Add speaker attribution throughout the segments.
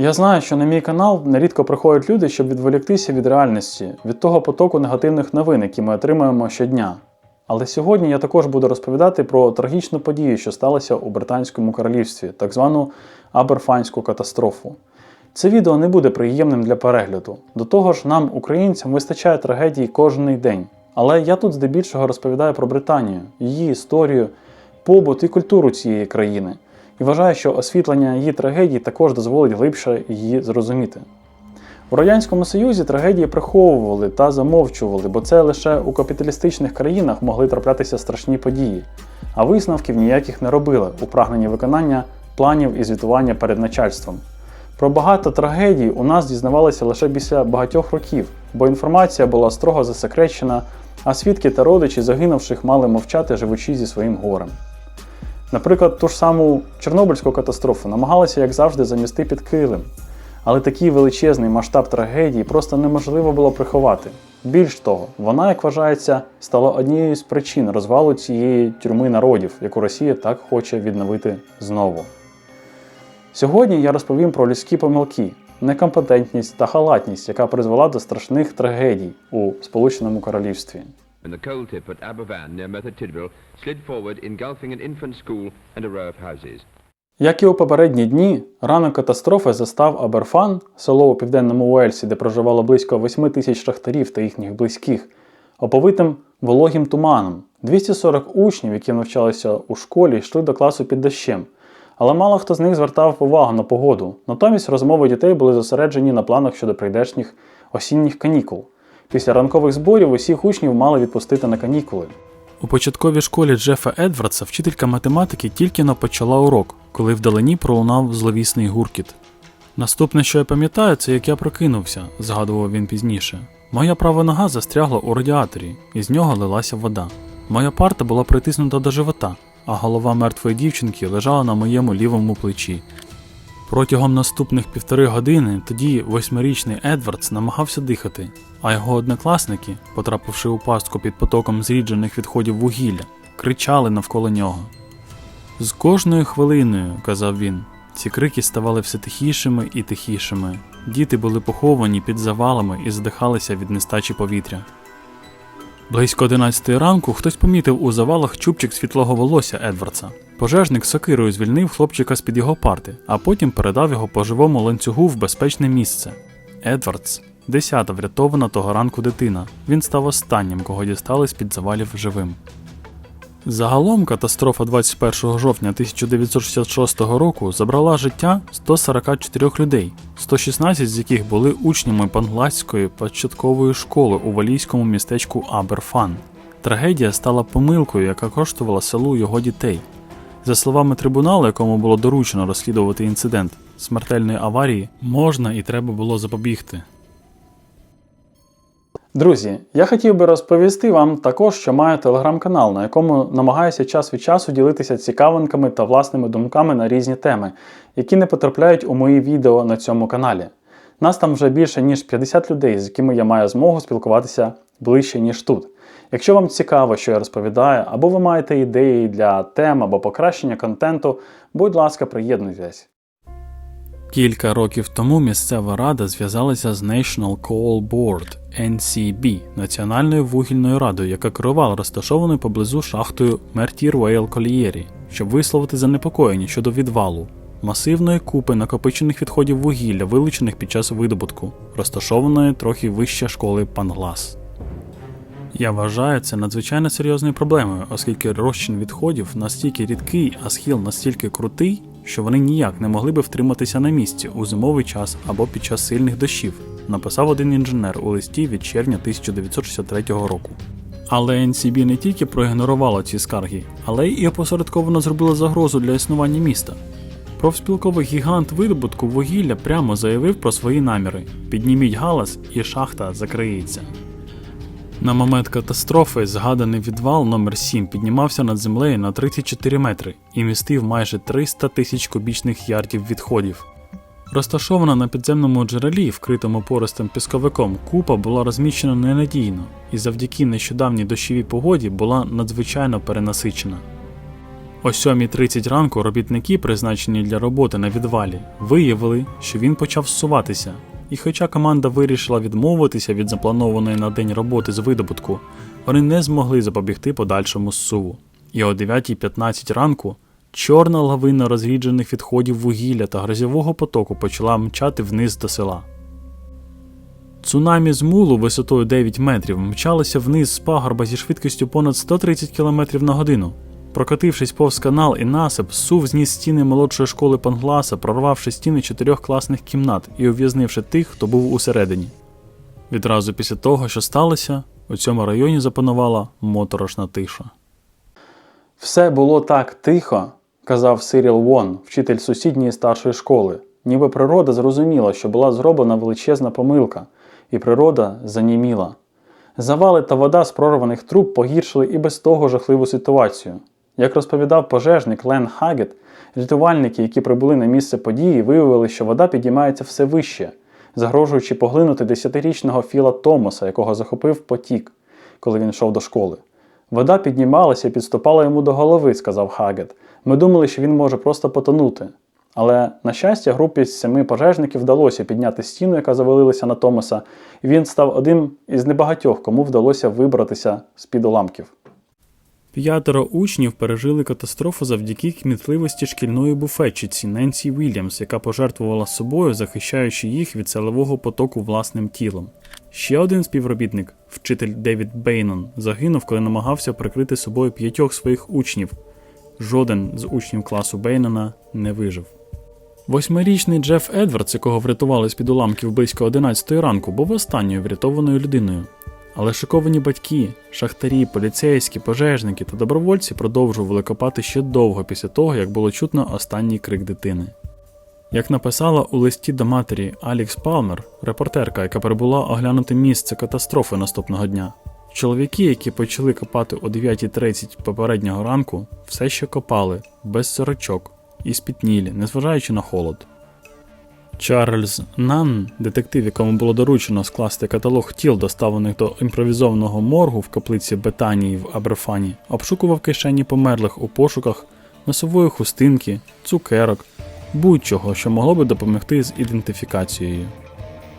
Speaker 1: Я знаю, що на мій канал нерідко приходять люди, щоб відволіктися від реальності, від того потоку негативних новин, які ми отримуємо щодня. Але сьогодні я також буду розповідати про трагічну подію, що сталася у Британському королівстві, так звану Аберфанську катастрофу. Це відео не буде приємним для перегляду. До того ж, нам, українцям, вистачає трагедій кожний день. Але я тут здебільшого розповідаю про Британію, її історію, побут і культуру цієї країни. І вважаю, що освітлення її трагедій також дозволить глибше її зрозуміти. У Радянському Союзі трагедії приховували та замовчували, бо це лише у капіталістичних країнах могли траплятися страшні події, а висновків ніяких не робили у прагненні виконання планів і звітування перед начальством. Про багато трагедій у нас дізнавалися лише після багатьох років, бо інформація була строго засекречена, а свідки та родичі загинувших мали мовчати, живучи зі своїм горем. Наприклад, ту ж саму Чорнобильську катастрофу намагалися, як завжди, замісти під килим. Але такий величезний масштаб трагедії просто неможливо було приховати. Більш того, вона, як вважається, стала однією з причин розвалу цієї тюрми народів, яку Росія так хоче відновити знову. Сьогодні я розповім про людські помилки, некомпетентність та халатність, яка призвела до страшних трагедій у Сполученому Королівстві.
Speaker 2: And the coal tip at Aberfan near Merthyr Tydfil slid forward, engulfing an infant school and a row of houses.
Speaker 1: Як і у попередні дні, ранок катастрофи застав Аберфан, село у південному Уельсі, де проживало близько 8 тисяч шахтарів та їхніх близьких, оповитим вологим туманом. 240 учнів, які навчалися у школі, йшли до класу під дощем. Але мало хто з них звертав увагу на погоду. Натомість розмови дітей були зосереджені на планах щодо прийдешніх осінніх канікул. Після ранкових зборів усіх учнів мали відпустити на канікули. У початковій школі Джефа Едвардса вчителька математики тільки но почала урок, коли вдалині пролунав зловісний гуркіт. Наступне, що я пам'ятаю, це як я прокинувся, згадував він пізніше. Моя права нога застрягла у радіаторі, і з нього лилася вода. Моя парта була притиснута до живота, а голова мертвої дівчинки лежала на моєму лівому плечі. Протягом наступних півтори години тоді восьмирічний Едвардс намагався дихати, а його однокласники, потрапивши у пастку під потоком зріджених відходів вугілля, кричали навколо нього. З кожною хвилиною, казав він, ці крики ставали все тихішими і тихішими. Діти були поховані під завалами і задихалися від нестачі повітря. Близько 11 ранку хтось помітив у завалах чубчик світлого волосся Едвардса. Пожежник сокирою звільнив хлопчика з під його парти, а потім передав його по живому ланцюгу в безпечне місце. Едвардс десята врятована того ранку дитина. Він став останнім, кого дістали з під завалів живим. Загалом катастрофа 21 жовтня 1966 року забрала життя 144 людей, 116 з яких були учнями пангласької початкової школи у валійському містечку Аберфан. Трагедія стала помилкою, яка коштувала селу його дітей. За словами трибуналу, якому було доручено розслідувати інцидент смертельної аварії, можна і треба було запобігти. Друзі, я хотів би розповісти вам також, що маю телеграм-канал, на якому намагаюся час від часу ділитися цікавинками та власними думками на різні теми, які не потрапляють у мої відео на цьому каналі. Нас там вже більше ніж 50 людей, з якими я маю змогу спілкуватися ближче, ніж тут. Якщо вам цікаво, що я розповідаю, або ви маєте ідеї для тем або покращення контенту, будь ласка, приєднуйтесь. Кілька років тому місцева рада зв'язалася з National Coal Board NCB Національною вугільною радою, яка керувала розташованою поблизу шахтою Мертір Вейл Колієрі, щоб висловити занепокоєння щодо відвалу масивної купи накопичених відходів вугілля, вилучених під час видобутку, розташованої трохи вище школи Панглас. Я вважаю це надзвичайно серйозною проблемою, оскільки розчин відходів настільки рідкий, а схил настільки крутий, що вони ніяк не могли би втриматися на місці у зимовий час або під час сильних дощів, написав один інженер у листі від червня 1963 року. Але NCB не тільки проігнорувало ці скарги, але й опосередковано зробило загрозу для існування міста. Профспілковий гігант видобутку вугілля прямо заявив про свої наміри: підніміть галас і шахта закриється. На момент катастрофи згаданий відвал номер 7 піднімався над землею на 34 метри і містив майже 300 тисяч кубічних ярдів відходів. Розташована на підземному джерелі, вкритому пористим пісковиком, купа була розміщена ненадійно і завдяки нещодавній дощовій погоді була надзвичайно перенасичена. О 7.30 ранку робітники, призначені для роботи на відвалі, виявили, що він почав зсуватися. І хоча команда вирішила відмовитися від запланованої на день роботи з видобутку, вони не змогли запобігти подальшому зсуву. І о 9.15 ранку чорна лавина розріджених відходів вугілля та грозового потоку почала мчати вниз до села. Цунамі з мулу висотою 9 метрів мчалося вниз з пагорба зі швидкістю понад 130 км на годину. Прокотившись повз канал і насип, сув зніс стіни молодшої школи Пангласа, прорвавши стіни чотирьох класних кімнат і ув'язнивши тих, хто був усередині. Відразу після того, що сталося, у цьому районі запанувала моторошна тиша. Все було так тихо, казав Сиріл Вон, вчитель сусідньої старшої школи, ніби природа зрозуміла, що була зроблена величезна помилка, і природа заніміла. Завали та вода з прорваних труб погіршили і без того жахливу ситуацію. Як розповідав пожежник Лен Хагет, рятувальники, які прибули на місце події, виявили, що вода підіймається все вище, загрожуючи поглинути десятирічного Філа Томаса, якого захопив потік, коли він йшов до школи. Вода піднімалася і підступала йому до голови, сказав Хагет. Ми думали, що він може просто потонути. Але, на щастя, групі з семи пожежників вдалося підняти стіну, яка завалилася на Томаса, і він став одним із небагатьох, кому вдалося вибратися з-під уламків. П'ятеро учнів пережили катастрофу завдяки кмітливості шкільної буфетчиці Ненсі Вільямс, яка пожертвувала собою, захищаючи їх від силового потоку власним тілом. Ще один співробітник, вчитель Девід Бейнон, загинув, коли намагався прикрити собою п'ятьох своїх учнів. Жоден з учнів класу Бейнона не вижив. Восьмирічний Джеф Едвардс, якого врятували з-під уламків близько 11 ранку, був останньою врятованою людиною. Але шоковані батьки, шахтарі, поліцейські, пожежники та добровольці продовжували копати ще довго після того, як було чутно останній крик дитини. Як написала у листі до матері Алікс Палмер, репортерка, яка прибула оглянути місце катастрофи наступного дня, чоловіки, які почали копати о 9.30 попереднього ранку, все ще копали, без сорочок, і спітнілі, незважаючи на холод. Чарльз Нан, детектив, якому було доручено скласти каталог тіл, доставлених до імпровізованого моргу в каплиці Бетанії в Аберфані, обшукував кишені померлих у пошуках носової хустинки, цукерок, будь-чого, що могло би допомогти з ідентифікацією.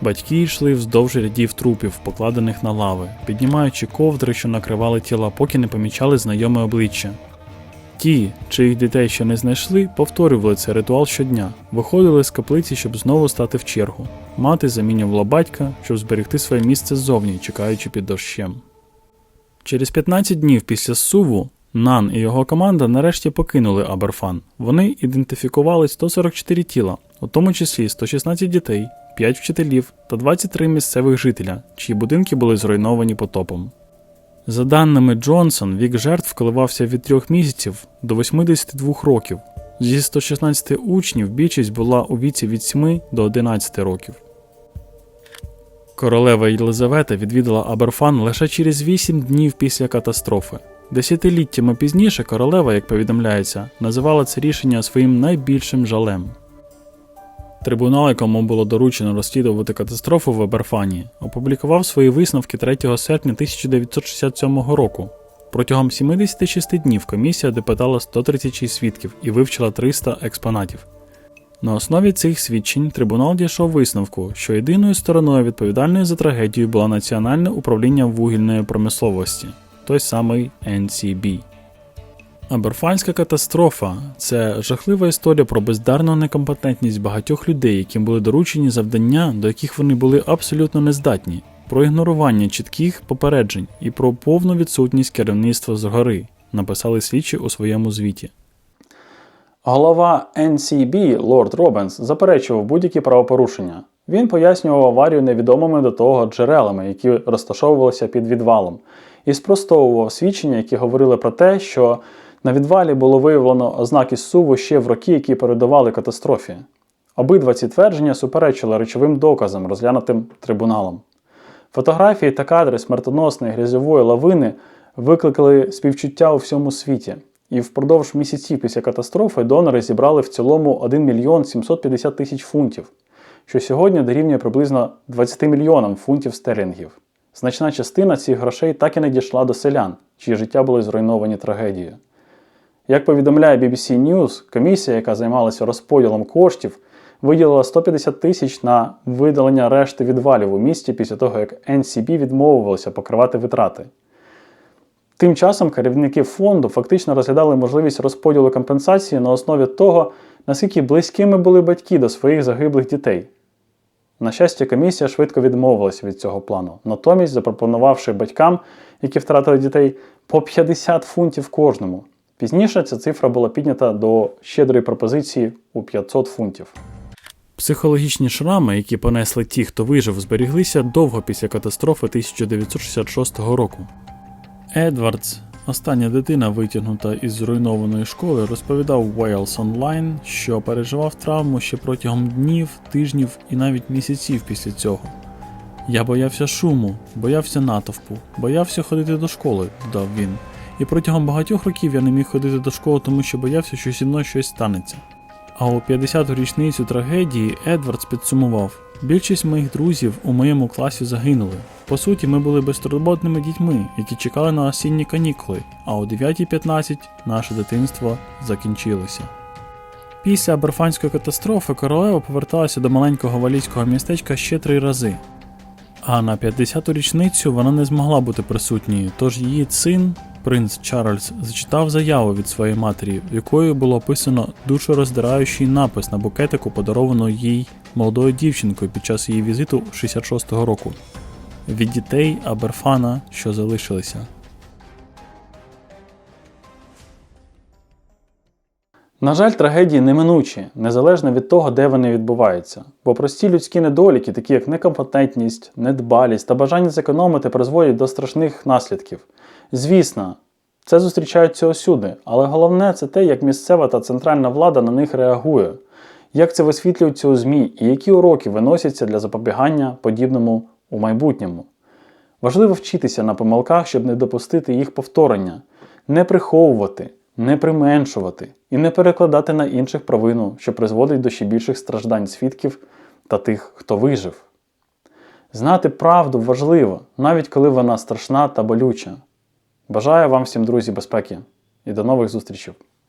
Speaker 1: Батьки йшли вздовж рядів трупів, покладених на лави, піднімаючи ковдри, що накривали тіла, поки не помічали знайоме обличчя. Ті, чиїх дітей ще не знайшли, повторювали цей ритуал щодня, виходили з каплиці, щоб знову стати в чергу. Мати замінювала батька, щоб зберегти своє місце ззовні, чекаючи під дощем. Через 15 днів після суву Нан і його команда нарешті покинули Аберфан. Вони ідентифікували 144 тіла, у тому числі 116 дітей, 5 вчителів та 23 місцевих жителя, чиї будинки були зруйновані потопом. За даними Джонсон, вік жертв коливався від 3 місяців до 82 років. Зі 116 учнів більшість була у віці від 7 до 11 років. Королева Єлизавета відвідала Аберфан лише через 8 днів після катастрофи. Десятиліттями пізніше королева, як повідомляється, називала це рішення своїм найбільшим жалем. Трибунал, якому було доручено розслідувати катастрофу в Аберфані, опублікував свої висновки 3 серпня 1967 року. Протягом 76 днів комісія допитала 136 свідків і вивчила 300 експонатів. На основі цих свідчень трибунал дійшов висновку, що єдиною стороною відповідальною за трагедію було Національне управління вугільної промисловості, той самий NCB. Аберфанська катастрофа це жахлива історія про бездарну некомпетентність багатьох людей, яким були доручені завдання, до яких вони були абсолютно нездатні, про ігнорування чітких попереджень і про повну відсутність керівництва згори, написали слідчі у своєму звіті. Голова NCB Лорд Робенс заперечував будь-які правопорушення. Він пояснював аварію невідомими до того джерелами, які розташовувалися під відвалом, і спростовував свідчення, які говорили про те, що на відвалі було виявлено ознаки суву ще в роки, які передували катастрофі. Обидва ці твердження суперечили речовим доказам, розглянутим трибуналом. Фотографії та кадри смертоносної грязьової лавини викликали співчуття у всьому світі, і впродовж місяців після катастрофи донори зібрали в цілому 1 мільйон 750 тисяч фунтів, що сьогодні дорівнює приблизно 20 мільйонам фунтів стерлінгів. Значна частина цих грошей так і не дійшла до селян, чиї життя були зруйновані трагедією. Як повідомляє BBC News, комісія, яка займалася розподілом коштів, виділила 150 тисяч на видалення решти відвалів у місті після того, як NCB відмовилося покривати витрати. Тим часом керівники фонду фактично розглядали можливість розподілу компенсації на основі того, наскільки близькими були батьки до своїх загиблих дітей. На щастя, комісія швидко відмовилася від цього плану, натомість запропонувавши батькам, які втратили дітей, по 50 фунтів кожному. Пізніше ця цифра була піднята до щедрої пропозиції у 500 фунтів.
Speaker 3: Психологічні шрами, які понесли ті, хто вижив, зберіглися довго після катастрофи 1966 року. Едвардс, остання дитина, витягнута із зруйнованої школи, розповідав Wales Online, що переживав травму ще протягом днів, тижнів і навіть місяців після цього. Я боявся шуму, боявся натовпу, боявся ходити до школи, додав він. І протягом багатьох років я не міг ходити до школи, тому що боявся, що зі мною щось станеться. А у 50-ту річницю трагедії Едвардс підсумував: більшість моїх друзів у моєму класі загинули. По суті, ми були безтурботними дітьми, які чекали на осінні канікули, а о 9.15 наше дитинство закінчилося. Після Аберфанської катастрофи королева поверталася до маленького валійського містечка ще три рази. А на 50-ту річницю вона не змогла бути присутньою, тож її син, принц Чарльз, зачитав заяву від своєї матері, в якої було описано душороздираючий напис на букетику, подарованого їй молодою дівчинкою під час її візиту 66-го року. Від дітей Аберфана, що залишилися.
Speaker 1: На жаль, трагедії неминучі, незалежно від того, де вони відбуваються. Бо прості людські недоліки, такі як некомпетентність, недбалість та бажання зекономити, призводять до страшних наслідків. Звісно, це зустрічається усюди, але головне це те, як місцева та центральна влада на них реагує, як це висвітлюється у ЗМІ і які уроки виносяться для запобігання подібному у майбутньому. Важливо вчитися на помилках, щоб не допустити їх повторення, не приховувати, не применшувати і не перекладати на інших провину, що призводить до ще більших страждань свідків та тих, хто вижив. Знати правду важливо, навіть коли вона страшна та болюча. Бажаю вам всім, друзі, безпеки і до нових зустрічей!